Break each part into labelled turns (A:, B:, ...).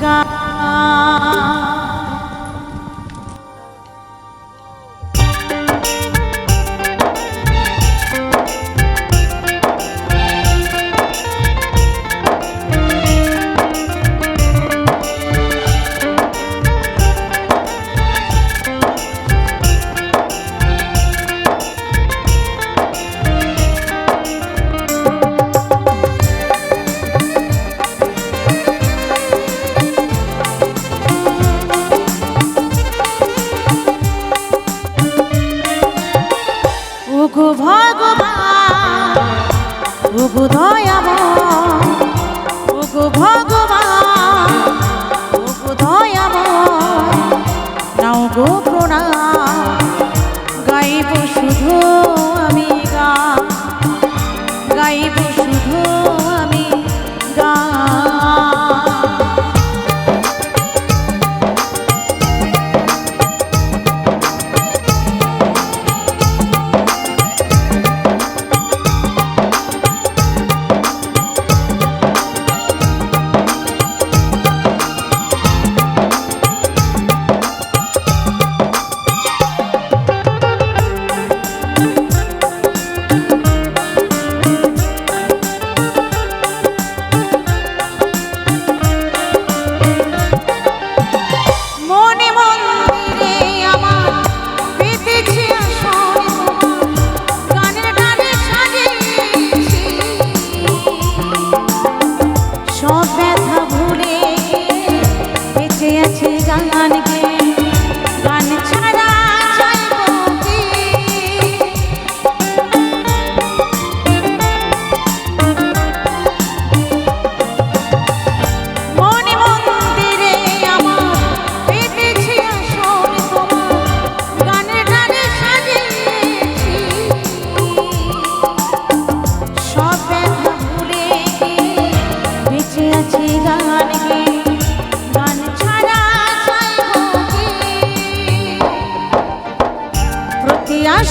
A: God. আছে গান গে।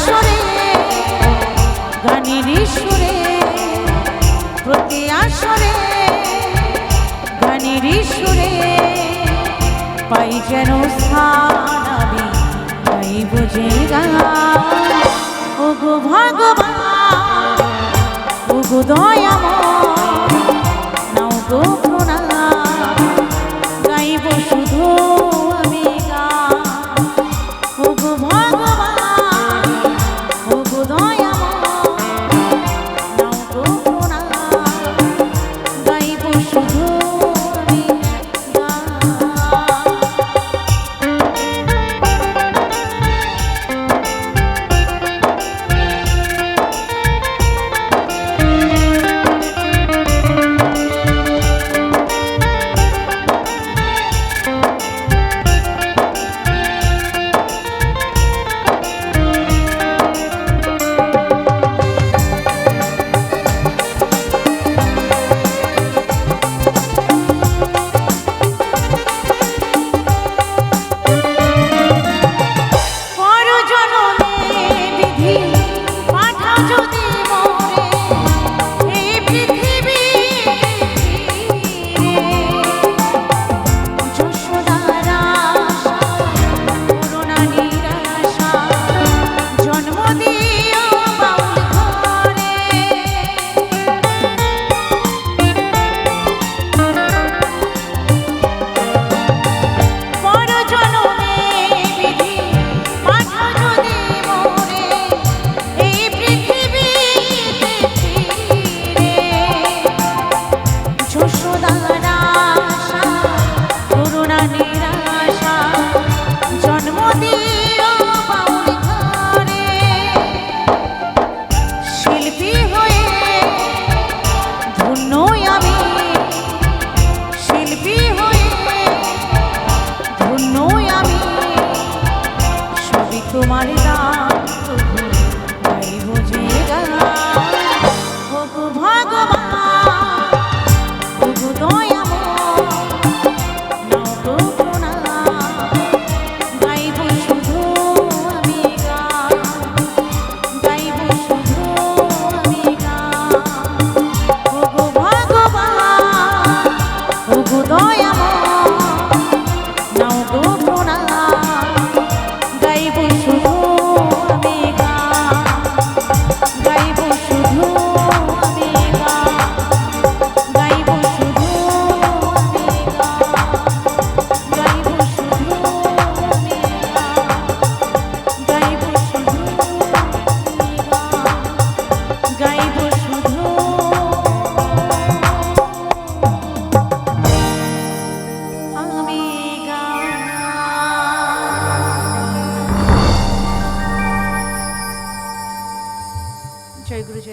A: সুরে গানের সুরে প্রতি আসরে, গানের সুরে পাই যেন স্থান আমি পাই বোঝে গান। ও গো ভগবান ও গো দয়া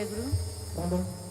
A: negro. Tá
B: bom.